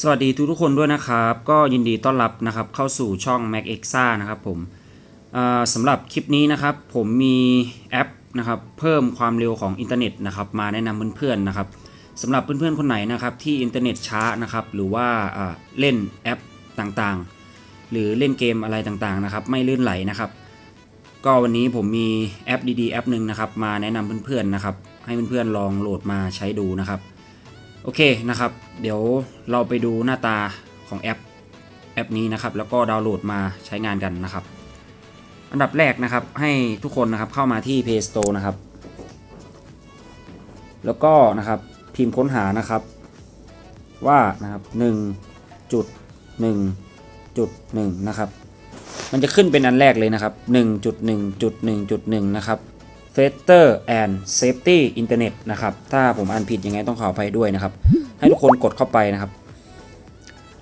สวัสดีทุกทุกคนด้วยนะครับ ก็ยินดีต้อนรับนะครับเข้าสู่ช่อง Mac e x a นะครับผมสำหรับคลิปนี้นะครับ ผมมีแอปนะครับเพิ่มความเร็วของอินเทอร์เน็ตนะครับมาแนะนำเพื่อนๆนะครับสำหรับเพื่อนๆคนไหนนะครับที่อินเทอร์เน็ตช้านะครับหรือว่าเล่นแอปต่างๆ หรือเล่นเกมอะไรต่างๆนะครับไม่ลื่นไหลนะครับ ก็วันนี้ผมมีแอปดีๆแอปหนึ่งนะครับมาแนะนำเพื่อนๆนะครับให้เพื่อนๆลองโหลดมาใช้ดูนะครับ โอเคนะครับ เดี๋ยวเราไปดูหน้าตาของแอปแอปนี้นะครับ แล้วก็ดาวน์โหลดมาใช้งานกันนะครับ อันดับแรกนะครับให้ทุกคนนะครับเข้ามาที่ Play Store นะครับ แล้วก็นะครับพิมพ์ค้นหานะครับ ว่านะครับ1จุด1จุด1นะครับ มันจะขึ้นเป็นอันแรกเลยนะครับ 1.1.1.1 นะครับ f a t e r and Safety Internet นะครับ ถ้าผมอ่านผิดยังไงต้องขออภัยด้วยนะครับ ให้ทุกคนกดเข้าไปนะครับ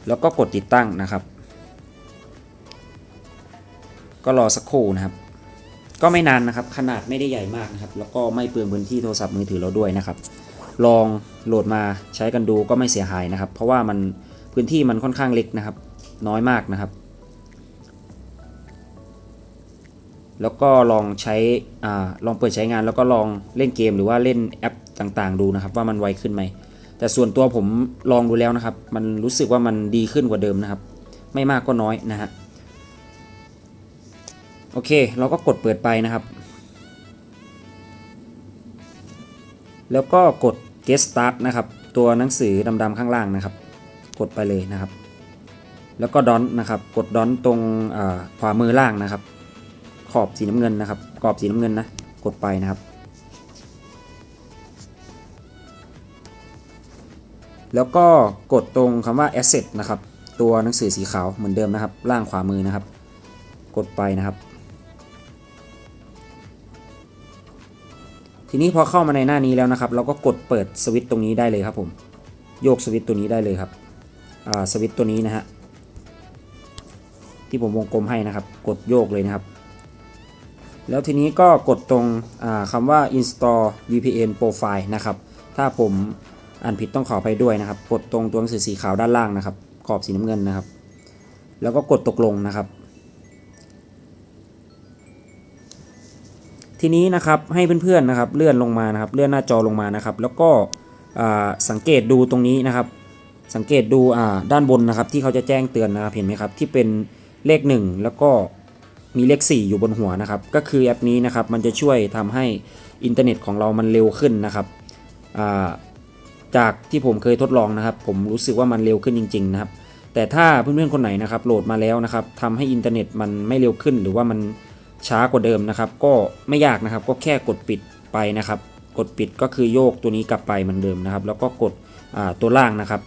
แล้วก็กดติดตั้งนะครับ ก็รอสักครู่นะครับ ก็ไม่นานนะครับ ขนาดไม่ได้ใหญ่มากนะครับ แล้วก็ไม่เปลืองพื้นที่โทรศัพท์มือถือเราด้วยนะครับ ลองโหลดมาใช้กันดูก็ไม่เสียหายนะครับ เพราะว่ามันพื้นที่มันค่อนข้างเล็กนะครับ น้อยมากนะครับ แล้วก็ลองใช้อ่าลองเปิดใช้งานแล้วก็ลองเล่นเกมหรือว่าเล่นแอปต่างๆ ดูนะครับ ว่ามันไวขึ้นไหม แต่ส่วนตัวผมลองดูแล้วนะครับ มันรู้สึกว่ามันดีขึ้นกว่าเดิมนะครับ ไม่มากก็น้อยนะฮะโอเค เราก็กดเปิดไปนะครับ แล้วก็กด get start นะครับ ตัวหนังสือดำๆข้างล่างนะครับ กดไปเลยนะครับ แล้วก็ดอนนะครับ กดดอนตรงขวามือล่างนะครับ ขอบสีน้ำเงินนะครับ กรอบสีน้ำเงินนะ กดไปนะครับ แล้วก็กดตรงคำว่า asset นะครับ ตัวหนังสือสีขาวเหมือนเดิมนะครับ ล่างขวามือนะครับ กดไปนะครับ ทีนี้พอเข้ามาในหน้านี้แล้วนะครับ เราก็กดเปิดสวิตช์ตรงนี้ได้เลยครับผม โยกสวิตช์ตัวนี้ได้เลยครับอ่าสวิตช์ตัวนี้นะฮะที่ผมวงกลมให้นะครับ กดโยกเลยนะครับ แล้วทีนี้ก็กดตรงคำว่า install VPN profile นะครับ ถ้าผมอ่านผิดต้องขออภัยด้วยนะครับ กดตรงตัวหนังสือสีขาวด้านล่างนะครับ ขอบสีน้ำเงินนะครับ แล้วก็กดตกลงนะครับ ทีนี้นะครับให้เพื่อนๆนะครับเลื่อนลงมานะครับ เลื่อนหน้าจอลงมานะครับ แล้วก็สังเกตดูตรงนี้นะครับ สังเกตดูด้านบนนะครับ ที่เขาจะแจ้งเตือนนะครับเห็นไหมครับ ที่เป็นเลข 1 แล้วก็ มีเลข 4 อยู่บนหัวนะครับ ก็คือแอปนี้นะครับมันจะช่วยทำให้อินเทอร์เน็ตของเรามันเร็วขึ้นนะครับาจากที่ผมเคยทดลองนะครับ ผมรู้สึกว่ามันเร็วขึ้นจริง ๆ นะครับ แต่ถ้าเพื่อนๆคนไหนนะครับโหลดมาแล้วนะครับทำให้อินเทอร์เน็ตมันไม่เร็วขึ้น หรือว่ามันช้ากว่าเดิมนะครับ ก็ไม่ยากนะครับก็แค่กดปิดไปนะครับ กดปิดก็คือโยกตัวนี้กลับไปเหมือนเดิมนะครับ แล้วก็กดตัวล่างนะครับ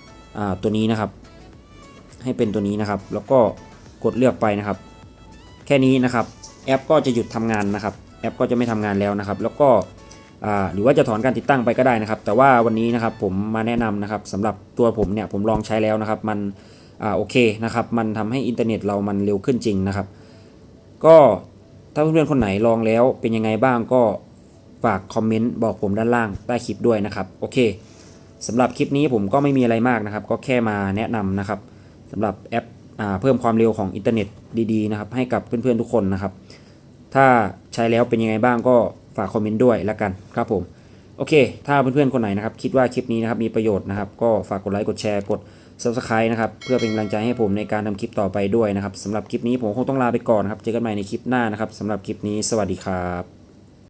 ตัวนี้นะครับ ให้เป็นตัวนี้นะครับ แล้วก็กดเลือกไปนะครับ แค่นี้นะครับแอปก็จะหยุดทำงานนะครับแอปก็จะไม่ทำงานแล้วนะครับ แล้วก็หรือว่าจะถอนการติดตั้งไปก็ได้นะครับ แต่ว่าวันนี้นะครับผมมาแนะนำนะครับสำหรับตัวผมเนี่ยผมลองใช้แล้วนะครับ มันอโอเคนะครับ มันทำให้อินเทอร์เน็ตเรามันเร็วขึ้นจริงนะครับ ก็ถ้าเพื่อนๆคนไหนลองแล้วเป็นยังไงบ้างก็ฝากคอมเมนต์บอกผมด้านล่างใต้คลิปด้วยนะครับโอเคสำหรับคลิปนี้ผมก็ไม่มีอะไรมากนะครับ ก็แค่มาแนะนำนะครับสำหรับแอป เพิ่มความเร็วของอินเทอร์เน็ตดีๆนะครับให้กับเพื่อนๆทุกคนนะครับ ถ้าใช้แล้วเป็นยังไงบ้างก็ฝากคอมเมนต์ด้วยแล้วกันครับผมโอเค ถ้าเพื่อนๆคนไหนนะครับคิดว่าคลิปนี้นะครับมีประโยชน์นะครับก็ฝากกดไลค์กดแชร์กด subscribe นะครับเพื่อเป็นกำลังใจให้ผมในการทำคลิปต่อไปด้วยนะครับสำหรับคลิปนี้ผมคงต้องลาไปก่อนครับเจอกันใหม่ในคลิปหน้านะครับสำหรับคลิปนี้สวัสดีครับ